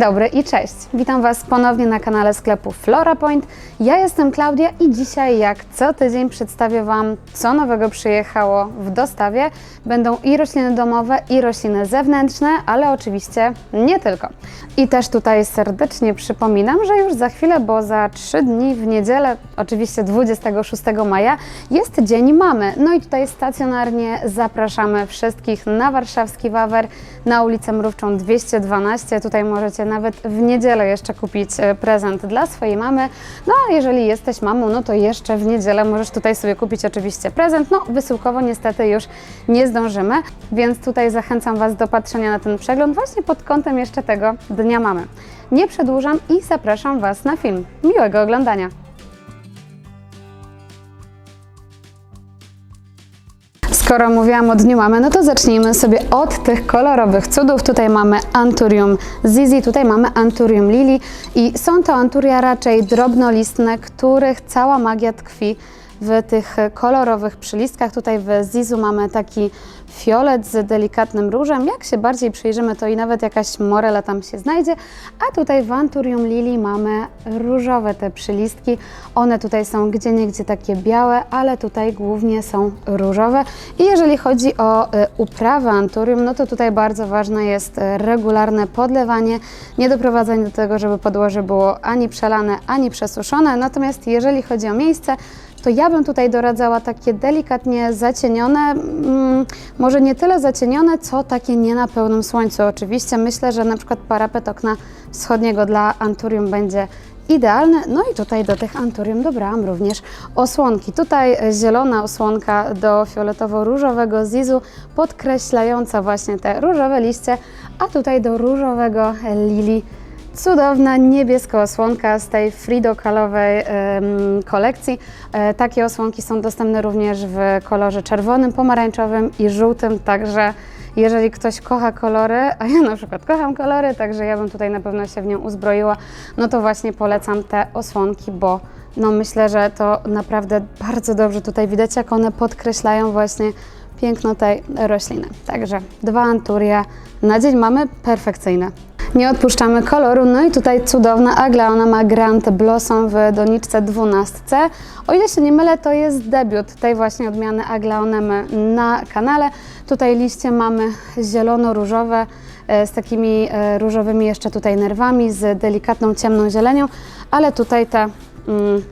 dobry i cześć. Witam Was ponownie na kanale sklepu FloraPoint. Ja jestem Klaudia i dzisiaj, jak co tydzień, przedstawię Wam, co nowego przyjechało w dostawie. Będą i rośliny domowe, i rośliny zewnętrzne, ale oczywiście nie tylko. I też tutaj serdecznie przypominam, że już za chwilę, bo za 3 dni w niedzielę, oczywiście 26 maja, jest Dzień Mamy. No i tutaj stacjonarnie zapraszamy wszystkich na warszawski Wawer, na ulicę Mrówczą 212. Tutaj możecie nawet w niedzielę jeszcze kupić e, prezent dla swojej mamy. No a jeżeli jesteś mamą, no to jeszcze w niedzielę możesz tutaj sobie kupić oczywiście prezent. No wysyłkowo niestety już nie zdążymy, więc tutaj zachęcam Was do patrzenia na ten przegląd właśnie pod kątem jeszcze tego Dnia Mamy. Nie przedłużam i zapraszam Was na film. Miłego oglądania! Skoro mówiłam o Dniu Mamy, no to zacznijmy sobie od tych kolorowych cudów. Tutaj mamy Anturium Zizi, tutaj mamy Anturium Lili i są to anturia raczej drobnolistne, których cała magia tkwi w tych kolorowych przylistkach. Tutaj w Zizu mamy taki fiolet z delikatnym różem. Jak się bardziej przyjrzymy, to i nawet jakaś morela tam się znajdzie. A tutaj w Anturium Lili mamy różowe te przylistki. One tutaj są gdzie niegdzie takie białe, ale tutaj głównie są różowe. I jeżeli chodzi o y, uprawę Anturium, no to tutaj bardzo ważne jest y, regularne podlewanie, nie doprowadzanie do tego, żeby podłoże było ani przelane, ani przesuszone. Natomiast jeżeli chodzi o miejsce, to ja bym tutaj doradzała takie delikatnie zacienione, mm, może nie tyle zacienione, co takie nie na pełnym słońcu. Oczywiście myślę, że na przykład parapet okna wschodniego dla Anturium będzie idealny. No i tutaj do tych Anturium dobrałam również osłonki. Tutaj zielona osłonka do fioletowo-różowego zizu, podkreślająca właśnie te różowe liście, a tutaj do różowego lili Cudowna niebieska osłonka z tej fridokalowej kolekcji. E, takie osłonki są dostępne również w kolorze czerwonym, pomarańczowym i żółtym, także jeżeli ktoś kocha kolory, a ja na przykład kocham kolory, także ja bym tutaj na pewno się w nią uzbroiła, no to właśnie polecam te osłonki, bo no myślę, że to naprawdę bardzo dobrze tutaj widać, jak one podkreślają właśnie piękno tej rośliny. Także dwa anturia na dzień mamy perfekcyjne. Nie odpuszczamy koloru, no i tutaj cudowna Agla, ona ma Grand Blossom w doniczce 12. O ile się nie mylę, to jest debiut tej właśnie odmiany Aglaonemy na kanale. Tutaj liście mamy zielono-różowe e, z takimi e, różowymi jeszcze tutaj nerwami, z delikatną ciemną zielenią, ale tutaj te mm,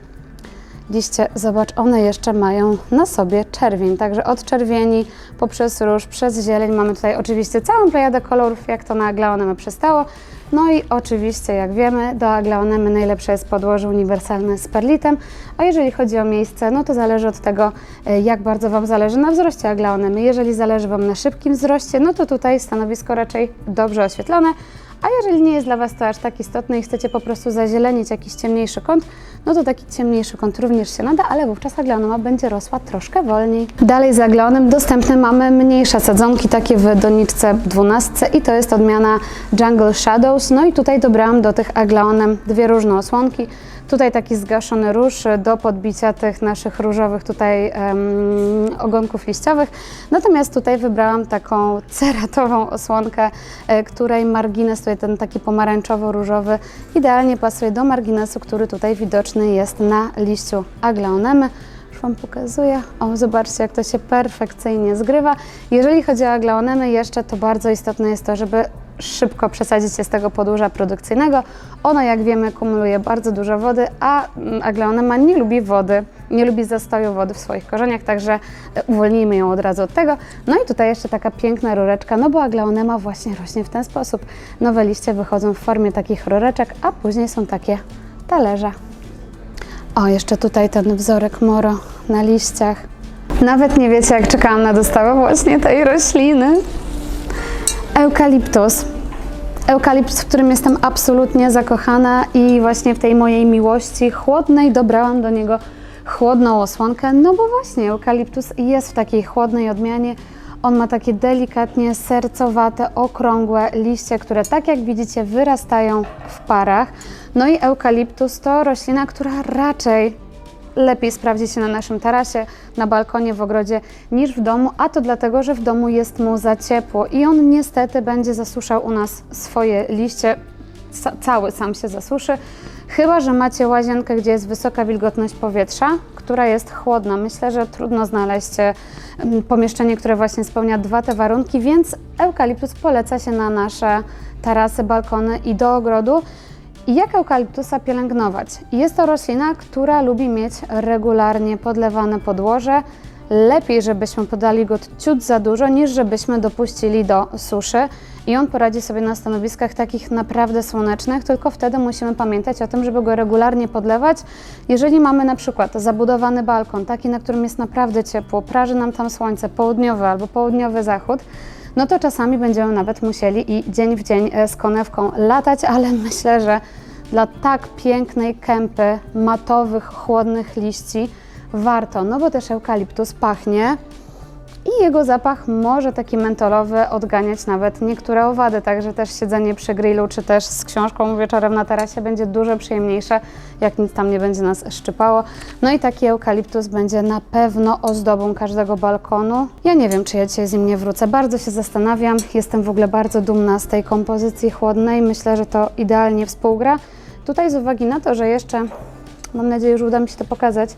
liście, zobacz, one jeszcze mają na sobie czerwień, także od czerwieni poprzez róż, przez zieleń mamy tutaj oczywiście całą plejadę kolorów, jak to na aglaonemy przystało. No i oczywiście, jak wiemy, do aglaonemy najlepsze jest podłoże uniwersalne z perlitem, a jeżeli chodzi o miejsce, no to zależy od tego, e, jak bardzo Wam zależy na wzroście aglaonemy. Jeżeli zależy Wam na szybkim wzroście, no to tutaj stanowisko raczej dobrze oświetlone, a jeżeli nie jest dla Was to aż tak istotne i chcecie po prostu zazielenić jakiś ciemniejszy kąt, no to taki ciemniejszy kąt również się nada, ale wówczas aglaonema będzie rosła troszkę wolniej. Dalej za aglaonem dostępne mamy mniejsze sadzonki, takie w doniczce 12 i to jest odmiana Jungle Shadows. No i tutaj dobrałam do tych aglaonem dwie różne osłonki. Tutaj taki zgaszony róż do podbicia tych naszych różowych tutaj em, ogonków liściowych. Natomiast tutaj wybrałam taką ceratową osłonkę, e, której margines, tutaj ten taki pomarańczowo-różowy, idealnie pasuje do marginesu, który tutaj widoczny jest na liściu aglaonemy. Już Wam pokazuję. O, zobaczcie, jak to się perfekcyjnie zgrywa. Jeżeli chodzi o aglaonemy jeszcze, to bardzo istotne jest to, żeby szybko przesadzić się z tego podłuża produkcyjnego. Ono, jak wiemy, kumuluje bardzo dużo wody, a mm, aglaonema nie lubi wody, nie lubi zastoju wody w swoich korzeniach, także e, uwolnijmy ją od razu od tego. No i tutaj jeszcze taka piękna rureczka, no bo aglaonema właśnie rośnie w ten sposób. Nowe liście wychodzą w formie takich rureczek, a później są takie talerze. O, jeszcze tutaj ten wzorek moro na liściach. Nawet nie wiecie, jak czekałam na dostawę właśnie tej rośliny. Eukaliptus. Eukaliptus, w którym jestem absolutnie zakochana i właśnie w tej mojej miłości chłodnej dobrałam do niego chłodną osłonkę, no bo właśnie eukaliptus jest w takiej chłodnej odmianie. On ma takie delikatnie sercowate, okrągłe liście, które tak jak widzicie wyrastają w parach. No i eukaliptus to roślina, która raczej lepiej sprawdzi się na naszym tarasie, na balkonie, w ogrodzie niż w domu, a to dlatego, że w domu jest mu za ciepło i on niestety będzie zasuszał u nas swoje liście ca- cały sam się zasuszy. Chyba, że macie łazienkę, gdzie jest wysoka wilgotność powietrza, która jest chłodna. Myślę, że trudno znaleźć e, pomieszczenie, które właśnie spełnia dwa te warunki, więc eukaliptus poleca się na nasze tarasy, balkony i do ogrodu. Jak eukaliptusa pielęgnować? Jest to roślina, która lubi mieć regularnie podlewane podłoże. Lepiej, żebyśmy podali go ciut za dużo, niż żebyśmy dopuścili do suszy. I on poradzi sobie na stanowiskach takich naprawdę słonecznych, tylko wtedy musimy pamiętać o tym, żeby go regularnie podlewać. Jeżeli mamy na przykład zabudowany balkon, taki, na którym jest naprawdę ciepło, praży nam tam słońce, południowy albo południowy zachód, no to czasami będziemy nawet musieli i dzień w dzień e, z konewką latać, ale myślę, że dla tak pięknej kępy, matowych, chłodnych liści warto, no bo też eukaliptus pachnie i jego zapach może taki mentolowy odganiać nawet niektóre owady, także też siedzenie przy grillu czy też z książką wieczorem na tarasie będzie dużo przyjemniejsze, jak nic tam nie będzie nas szczypało. No i taki eukaliptus będzie na pewno ozdobą każdego balkonu. Ja nie wiem, czy ja dzisiaj z nim nie wrócę, bardzo się zastanawiam, jestem w ogóle bardzo dumna z tej kompozycji chłodnej, myślę, że to idealnie współgra. Tutaj z uwagi na to, że jeszcze, mam nadzieję, że uda mi się to pokazać,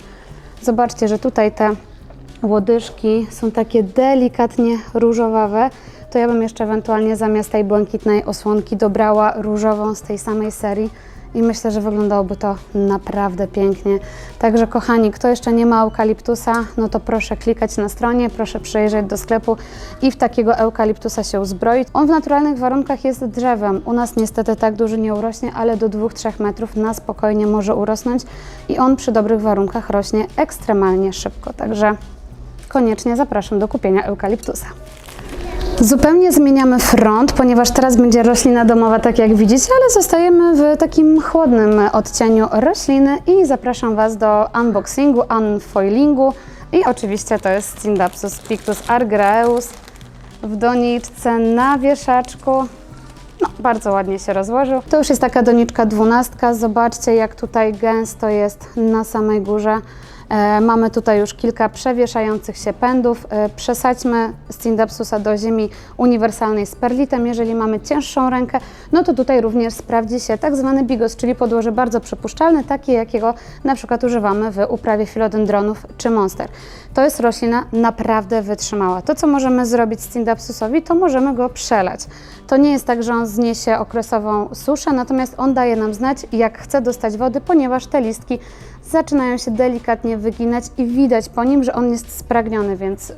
zobaczcie, że tutaj te łodyżki są takie delikatnie różowawe, to ja bym jeszcze ewentualnie zamiast tej błękitnej osłonki dobrała różową z tej samej serii i myślę, że wyglądałoby to naprawdę pięknie. Także kochani, kto jeszcze nie ma eukaliptusa, no to proszę klikać na stronie, proszę przyjrzeć do sklepu i w takiego eukaliptusa się uzbroić. On w naturalnych warunkach jest drzewem. U nas niestety tak duży nie urośnie, ale do 2-3 metrów na spokojnie może urosnąć i on przy dobrych warunkach rośnie ekstremalnie szybko. Także koniecznie zapraszam do kupienia eukaliptusa. Zupełnie zmieniamy front, ponieważ teraz będzie roślina domowa, tak jak widzicie, ale zostajemy w takim chłodnym odcieniu rośliny i zapraszam Was do unboxingu, unfoilingu i oczywiście to jest Stindapsus pictus argyraeus w doniczce na wieszaczku. No, bardzo ładnie się rozłożył. To już jest taka doniczka dwunastka. Zobaczcie, jak tutaj gęsto jest na samej górze. E, mamy tutaj już kilka przewieszających się pędów. E, przesadźmy Stindapsusa do ziemi uniwersalnej z perlitem. Jeżeli mamy cięższą rękę, no to tutaj również sprawdzi się tak zwany bigos, czyli podłoże bardzo przepuszczalne, takie jakiego na przykład używamy w uprawie filodendronów czy monster. To jest roślina naprawdę wytrzymała. To, co możemy zrobić Stindapsusowi, to możemy go przelać. To nie jest tak, że on zniesie okresową suszę, natomiast on daje nam znać, jak chce dostać wody, ponieważ te listki zaczynają się delikatnie wyginać i widać po nim, że on jest spragniony, więc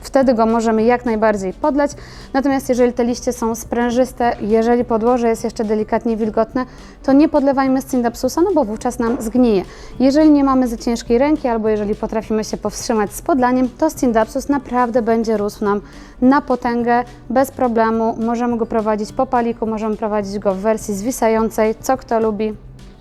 wtedy go możemy jak najbardziej podlać. Natomiast jeżeli te liście są sprężyste, jeżeli podłoże jest jeszcze delikatnie wilgotne, to nie podlewajmy Scindapsusa, no bo wówczas nam zgnije. Jeżeli nie mamy za ciężkiej ręki, albo jeżeli potrafimy się powstrzymać z podlaniem, to Scindapsus naprawdę będzie rósł nam na potęgę, bez problemu. Możemy go prowadzić po paliku, możemy prowadzić go w wersji zwisającej, co kto lubi,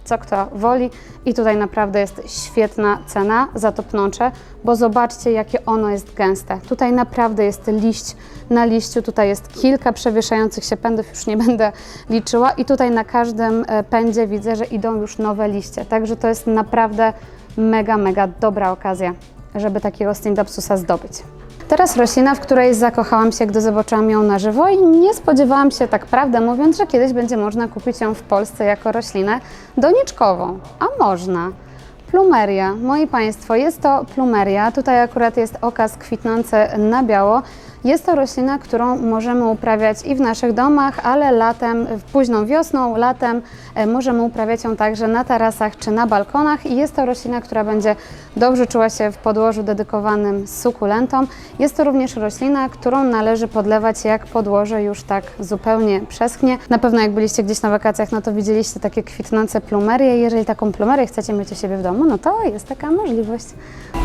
co kto woli. I tutaj naprawdę jest świetna cena za to pnącze, bo zobaczcie, jakie ono jest gęste. Tutaj naprawdę jest liść na liściu, tutaj jest kilka przewieszających się pędów, już nie będę liczyła. I tutaj na każdym e, pędzie widzę, że idą już nowe liście. Także to jest naprawdę mega, mega dobra okazja, żeby takiego Stindapsusa zdobyć. Teraz roślina, w której zakochałam się, gdy zobaczyłam ją na żywo i nie spodziewałam się, tak prawdę mówiąc, że kiedyś będzie można kupić ją w Polsce jako roślinę doniczkową. A można. Plumeria. Moi Państwo, jest to plumeria. Tutaj akurat jest okaz kwitnący na biało. Jest to roślina, którą możemy uprawiać i w naszych domach, ale latem, późną wiosną, latem e, możemy uprawiać ją także na tarasach czy na balkonach i jest to roślina, która będzie dobrze czuła się w podłożu dedykowanym sukulentom. Jest to również roślina, którą należy podlewać jak podłoże już tak zupełnie przeschnie. Na pewno jak byliście gdzieś na wakacjach, no to widzieliście takie kwitnące plumerie. Jeżeli taką plumerię chcecie mieć u siebie w domu, no to jest taka możliwość.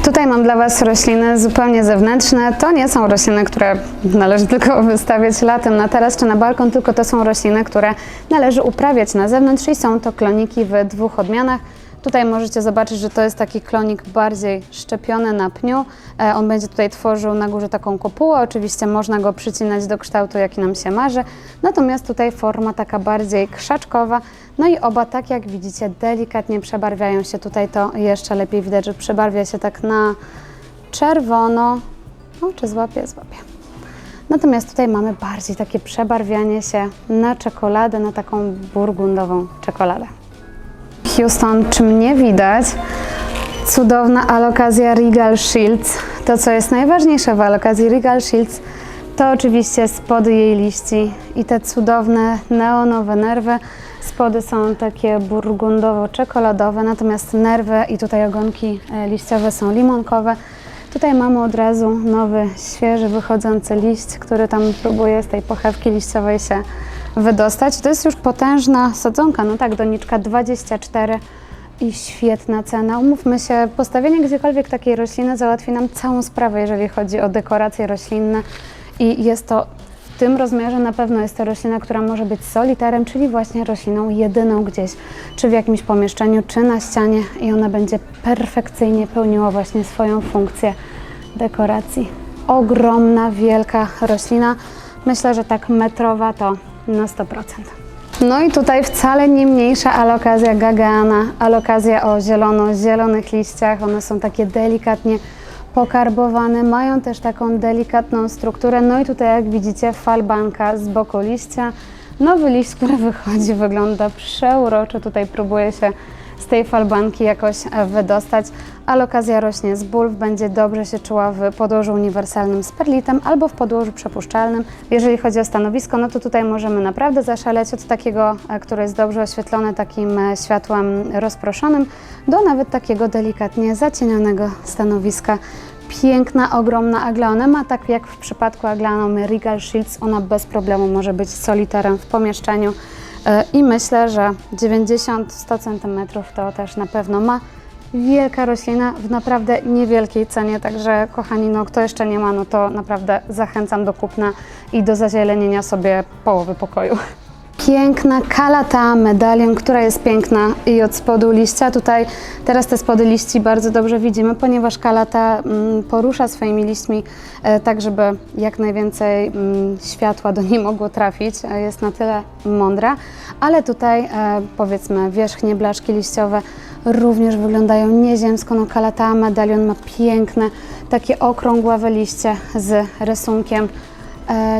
Tutaj mam dla Was rośliny zupełnie zewnętrzne. To nie są rośliny, które należy tylko wystawiać latem na taras czy na balkon, tylko to są rośliny, które należy uprawiać na zewnątrz i są to kloniki w dwóch odmianach. Tutaj możecie zobaczyć, że to jest taki klonik bardziej szczepiony na pniu. E, On będzie tutaj tworzył na górze taką kopułę. Oczywiście można go przycinać do kształtu, jaki nam się marzy. Natomiast tutaj forma taka bardziej krzaczkowa. No i oba, tak jak widzicie, delikatnie przebarwiają się. Tutaj to jeszcze lepiej widać, że przebarwia się tak na czerwono. O, czy złapie? Złapie. Natomiast tutaj mamy bardziej takie przebarwianie się na czekoladę, na taką burgundową czekoladę. Houston, czy mnie widać? Cudowna alokazja Regal Shields. To, co jest najważniejsze w alokazji Regal Shields, to oczywiście spody jej liści i te cudowne neonowe nerwy. Spody są takie burgundowo-czekoladowe, natomiast nerwy i tutaj ogonki e, liściowe są limonkowe. Tutaj mamy od razu nowy, świeży, wychodzący liść, który tam próbuje z tej pochewki liściowej się wydostać. To jest już potężna sadzonka, no tak, doniczka 24 i świetna cena. Umówmy się, postawienie gdziekolwiek takiej rośliny załatwi nam całą sprawę, jeżeli chodzi o dekoracje roślinne i jest to w tym rozmiarze na pewno jest to roślina, która może być soliterem, czyli właśnie rośliną jedyną gdzieś, czy w jakimś pomieszczeniu, czy na ścianie i ona będzie perfekcyjnie pełniła właśnie swoją funkcję dekoracji. Ogromna, wielka roślina. Myślę, że tak metrowa to na 100%. No i tutaj wcale nie mniejsza alokazja gagana, alokazja o zielono-zielonych liściach. One są takie delikatnie pokarbowane, mają też taką delikatną strukturę. No i tutaj jak widzicie falbanka z boku liścia. Nowy liść, który wychodzi, wygląda przeuroczo. Tutaj próbuje się z tej falbanki jakoś e, wydostać. Alokazja rośnie z bulw, będzie dobrze się czuła w podłożu uniwersalnym z perlitem albo w podłożu przepuszczalnym. Jeżeli chodzi o stanowisko, no to tutaj możemy naprawdę zaszaleć od takiego, e, które jest dobrze oświetlone takim e, światłem rozproszonym, do nawet takiego delikatnie zacienionego stanowiska. Piękna, ogromna aglaona ma tak jak w przypadku aglaomy Regal Shields, ona bez problemu może być soliterem w pomieszczeniu. E, I myślę, że 90-100 cm to też na pewno ma. Wielka roślina w naprawdę niewielkiej cenie, także kochani, no kto jeszcze nie ma, no to naprawdę zachęcam do kupna i do zazielenienia sobie połowy pokoju. Piękna kalata medalion, która jest piękna i od spodu liścia. Tutaj teraz te spody liści bardzo dobrze widzimy, ponieważ kalata mm, porusza swoimi liśćmi e, tak, żeby jak najwięcej mm, światła do niej mogło trafić. E, jest na tyle mądra, ale tutaj e, powiedzmy wierzchnie blaszki liściowe również wyglądają nieziemsko. No, kalata medalion ma piękne, takie okrągławe liście z rysunkiem.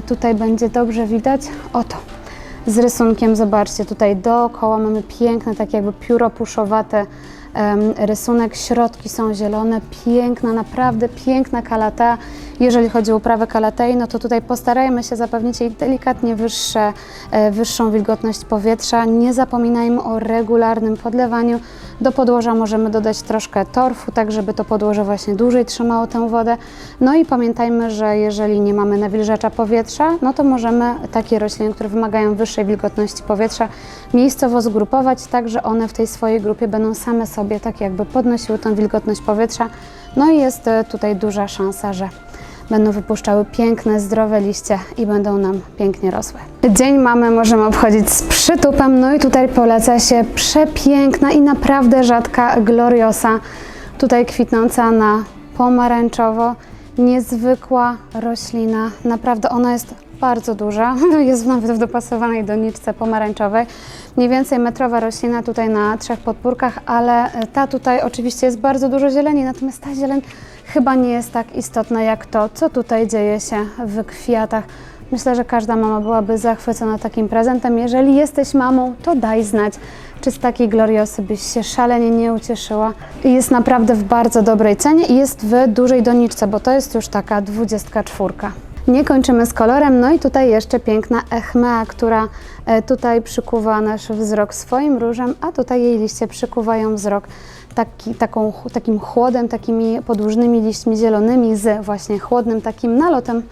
Tutaj będzie dobrze widać. Oto z rysunkiem. Zobaczcie, tutaj dookoła mamy piękne, tak jakby pióro puszowate rysunek. Środki są zielone, piękna, naprawdę piękna kalata. Jeżeli chodzi o uprawę kalatei, no to tutaj postarajmy się zapewnić jej delikatnie wyższe, e, wyższą wilgotność powietrza. Nie zapominajmy o regularnym podlewaniu. Do podłoża możemy dodać troszkę torfu, tak żeby to podłoże właśnie dłużej trzymało tę wodę. No i pamiętajmy, że jeżeli nie mamy nawilżacza powietrza, no to możemy takie rośliny, które wymagają wyższej wilgotności powietrza, miejscowo zgrupować, tak że one w tej swojej grupie będą same sobie tak jakby podnosiły tą wilgotność powietrza. No i jest e, tutaj duża szansa, że będą wypuszczały piękne, zdrowe liście i będą nam pięknie rosły. Dzień mamy możemy obchodzić z przytupem, no i tutaj poleca się przepiękna i naprawdę rzadka gloriosa, tutaj kwitnąca na pomarańczowo, niezwykła roślina, naprawdę ona jest bardzo duża, jest nawet w dopasowanej doniczce pomarańczowej. Mniej więcej metrowa roślina tutaj na trzech podpórkach, ale ta tutaj oczywiście jest bardzo dużo zieleni, natomiast ta zieleń chyba nie jest tak istotna jak to, co tutaj dzieje się w kwiatach. Myślę, że każda mama byłaby zachwycona takim prezentem. Jeżeli jesteś mamą, to daj znać, czy z takiej gloriosy byś się szalenie nie ucieszyła. Jest naprawdę w bardzo dobrej cenie i jest w dużej doniczce, bo to jest już taka 24. Nie kończymy z kolorem, no i tutaj jeszcze piękna echmea, która e, tutaj przykuwa nasz wzrok swoim różem, a tutaj jej liście przykuwają wzrok taki, taką, takim chłodem, takimi podłużnymi liśćmi zielonymi z właśnie chłodnym takim nalotem,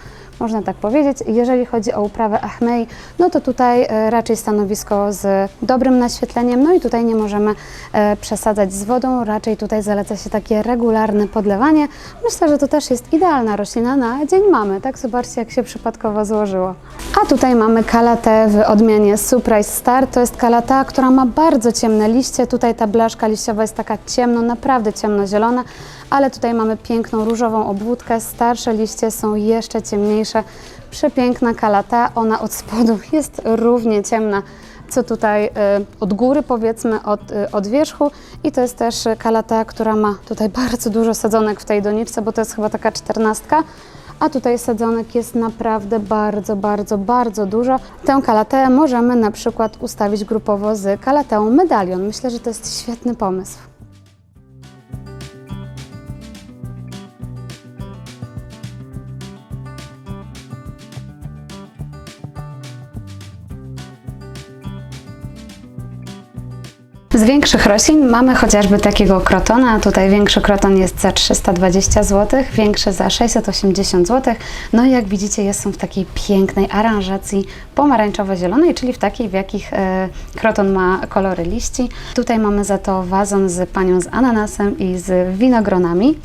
można tak powiedzieć. Jeżeli chodzi o uprawę achmei, no to tutaj e, raczej stanowisko z dobrym naświetleniem, no i tutaj nie możemy e, przesadzać z wodą, raczej tutaj zaleca się takie regularne podlewanie. Myślę, że to też jest idealna roślina na Dzień Mamy, tak? Zobaczcie, jak się przypadkowo złożyło. A tutaj mamy kalatę w odmianie Surprise Star. To jest kalata, która ma bardzo ciemne liście. Tutaj ta blaszka liściowa jest taka ciemno, naprawdę ciemnozielona, ale tutaj mamy piękną różową obwódkę. Starsze liście są jeszcze ciemniejsze. Przepiękna kalata, ona od spodu jest równie ciemna co tutaj y, od góry powiedzmy, od, y, od wierzchu i to jest też kalata, która ma tutaj bardzo dużo sadzonek w tej doniczce, bo to jest chyba taka czternastka, a tutaj sadzonek jest naprawdę bardzo, bardzo, bardzo dużo. Tę kalateę możemy na przykład ustawić grupowo z kalateą medalion. Myślę, że to jest świetny pomysł. Z większych roślin mamy chociażby takiego krotona. Tutaj większy kroton jest za 320 zł, większy za 680 zł. No i jak widzicie, jest on w takiej pięknej aranżacji pomarańczowo-zielonej, czyli w takiej, w jakich e, kroton ma kolory liści. Tutaj mamy za to wazon z panią z ananasem i z winogronami.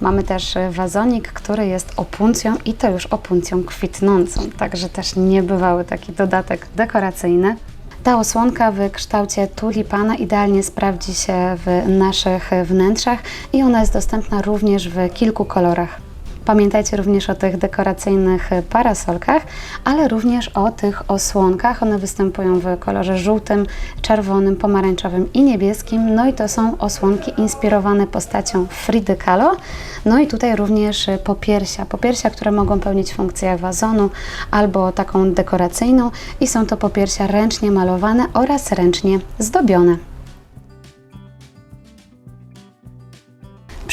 Mamy też e, wazonik, który jest opuncją i to już opuncją kwitnącą, także też niebywały taki dodatek dekoracyjny. Ta osłonka w kształcie tulipana idealnie sprawdzi się w naszych wnętrzach i ona jest dostępna również w kilku kolorach. Pamiętajcie również o tych dekoracyjnych parasolkach, ale również o tych osłonkach. One występują w kolorze żółtym, czerwonym, pomarańczowym i niebieskim. No i to są osłonki inspirowane postacią Fridy Kahlo. No i tutaj również popiersia. Popiersia, które mogą pełnić funkcję wazonu albo taką dekoracyjną i są to popiersia ręcznie malowane oraz ręcznie zdobione.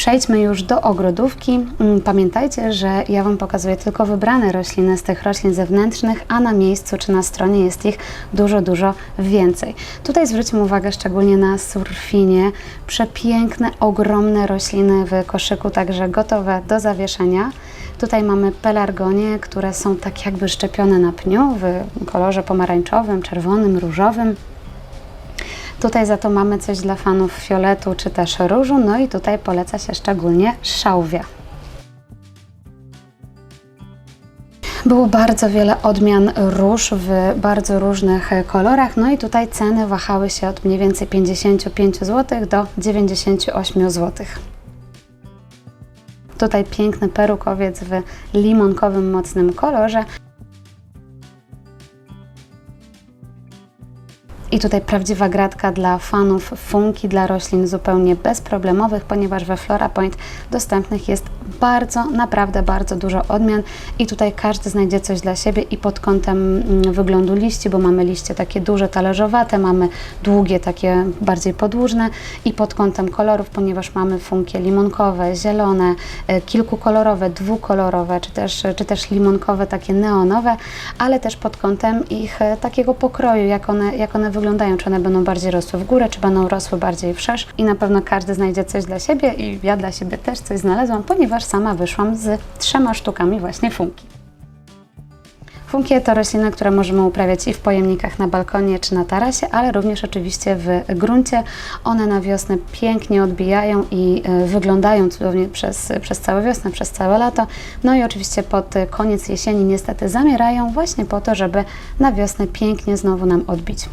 Przejdźmy już do ogrodówki. Mm, Pamiętajcie, że ja Wam pokazuję tylko wybrane rośliny z tych roślin zewnętrznych, a na miejscu czy na stronie jest ich dużo, dużo więcej. Tutaj zwróćmy uwagę szczególnie na surfinie. Przepiękne, ogromne rośliny w koszyku, także gotowe do zawieszenia. Tutaj mamy pelargonie, które są tak jakby szczepione na pniu w kolorze pomarańczowym, czerwonym, różowym. Tutaj za to mamy coś dla fanów fioletu czy też różu, no i tutaj poleca się szczególnie szałwia. Było bardzo wiele odmian róż w bardzo różnych kolorach, no i tutaj ceny wahały się od mniej więcej 55 zł do 98 zł. Tutaj piękny perukowiec w limonkowym mocnym kolorze. I tutaj prawdziwa gratka dla fanów funki, dla roślin zupełnie bezproblemowych, ponieważ we Flora Point dostępnych jest bardzo, naprawdę bardzo dużo odmian. I tutaj każdy znajdzie coś dla siebie i pod kątem mm, wyglądu liści, bo mamy liście takie duże, talerzowate, mamy długie, takie bardziej podłużne i pod kątem kolorów, ponieważ mamy funkie limonkowe, zielone, e, kilkukolorowe, dwukolorowe, czy też, czy też limonkowe, takie neonowe, ale też pod kątem ich e, takiego pokroju, jak one, jak one wyglądają, czy one będą bardziej rosły w górę, czy będą rosły bardziej wszerz i na pewno każdy znajdzie coś dla siebie i ja dla siebie też coś znalazłam, ponieważ sama wyszłam z trzema sztukami właśnie funki. Funkie to rośliny, które możemy uprawiać i w pojemnikach na balkonie czy na tarasie, ale również oczywiście w gruncie. One na wiosnę pięknie odbijają i y, wyglądają cudownie przez, przez całą wiosnę, przez całe lato. No i oczywiście pod koniec jesieni niestety zamierają właśnie po to, żeby na wiosnę pięknie znowu nam odbić.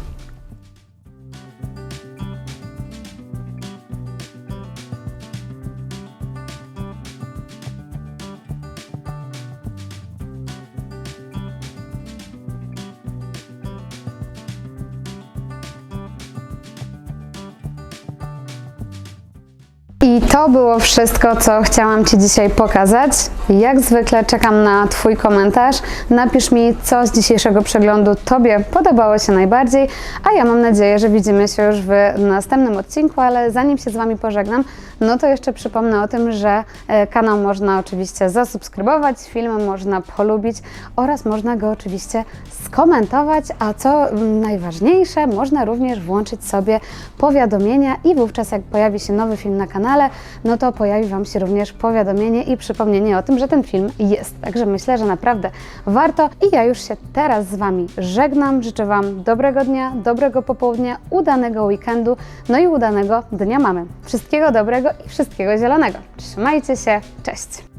To było wszystko, co chciałam Ci dzisiaj pokazać. Jak zwykle czekam na Twój komentarz. Napisz mi, co z dzisiejszego przeglądu Tobie podobało się najbardziej, a ja mam nadzieję, że widzimy się już w następnym odcinku, ale zanim się z Wami pożegnam, no to jeszcze przypomnę o tym, że e, kanał można oczywiście zasubskrybować, filmy można polubić oraz można go oczywiście skomentować, a co mm, najważniejsze, można również włączyć sobie powiadomienia i wówczas jak pojawi się nowy film na kanale, no to pojawi Wam się również powiadomienie i przypomnienie o tym, że ten film jest. Także myślę, że naprawdę warto i ja już się teraz z Wami żegnam. Życzę Wam dobrego dnia, dobrego popołudnia, udanego weekendu, no i udanego Dnia Mamy. Wszystkiego dobrego i wszystkiego zielonego. Trzymajcie się, cześć!